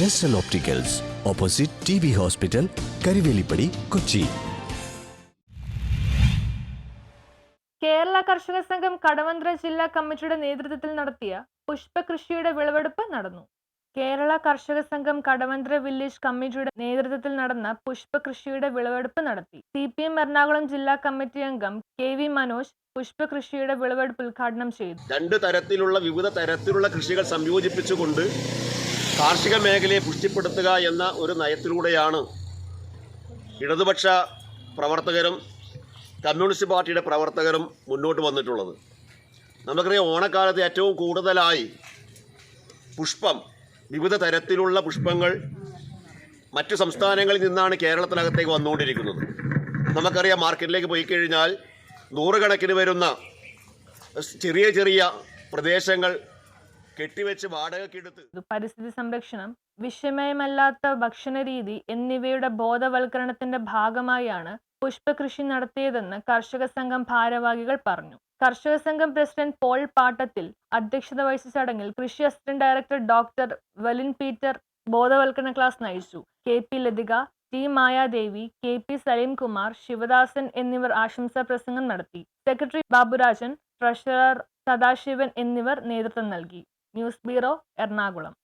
Jesal opticals opposite T B hospital Karivelippadi Kochi Kerala Karshaka Sangham Kadavanthra ജില്ലാ കമ്മിറ്റിയുടെ നേതൃത്വത്തിൽ നടത്തിയ പുഷ്പകൃഷിയുടെ വിളവെടുപ്പ് നടന്നു. കേരള കർഷക സംഘം കടവന്ത്ര വില്ലേജ് കമ്മിറ്റിയുടെ നേതൃത്വത്തിൽ നടന്ന പുഷ്പകൃഷിയുടെ വിളവെടുപ്പ് നടത്തി. സി പി എം എറണാകുളം ജില്ലാ കമ്മിറ്റി അംഗം കെ വി മനോജ് പുഷ്പകൃഷിയുടെ വിളവെടുപ്പ് ഉദ്ഘാടനം ചെയ്തു. രണ്ട് തരത്തിലുള്ള വിവിധ തരത്തിലുള്ള കൃഷികൾ സംയോജിപ്പിച്ചുകൊണ്ട് കാർഷിക മേഖലയെ പുഷ്ടിപ്പെടുത്തുക എന്ന ഒരു നയത്തിലൂടെയാണ് ഇടതുപക്ഷ പ്രവർത്തകരും കമ്മ്യൂണിസ്റ്റ് പാർട്ടിയുടെ പ്രവർത്തകരും മുന്നോട്ട് വന്നിട്ടുള്ളത്. നമുക്കറിയാം ഓണക്കാലത്ത് ഏറ്റവും കൂടുതലായി പുഷ്പം വിവിധ തരത്തിലുള്ള പുഷ്പങ്ങൾ മറ്റു സംസ്ഥാനങ്ങളിൽ നിന്നാണ് കേരളത്തിനകത്തേക്ക് വന്നുകൊണ്ടിരിക്കുന്നത്. നമുക്കറിയാം മാർക്കറ്റിലേക്ക് പോയി കഴിഞ്ഞാൽ നൂറുകണക്കിന് വരുന്ന ചെറിയ ചെറിയ പ്രദേശങ്ങൾ കെട്ടിവെച്ച് ഇത് പരിസ്ഥിതി സംരക്ഷണം വിഷമയമല്ലാത്ത ഭക്ഷണ രീതി എന്നിവയുടെ ബോധവൽക്കരണത്തിന്റെ ഭാഗമായാണ് പുഷ്പകൃഷി നടത്തിയതെന്ന് കർഷക സംഘം ഭാരവാഹികൾ പറഞ്ഞു. കർഷക സംഘം പ്രസിഡന്റ് പോൾ പാട്ടത്തിൽ അധ്യക്ഷത വഹിച്ച ചടങ്ങിൽ കൃഷി assistant director doctor Welin Peter ബോധവൽക്കരണ ക്ലാസ് നയിച്ചു. K P Lathika T Mayadevi K P Salimkumar Sivadasan എന്നിവർ ആശംസാ പ്രസംഗം നടത്തി. സെക്രട്ടറി ബാബുരാജൻ ട്രഷറർ സദാശിവൻ എന്നിവർ നേതൃത്വം നൽകി. News bureau Ernakulam.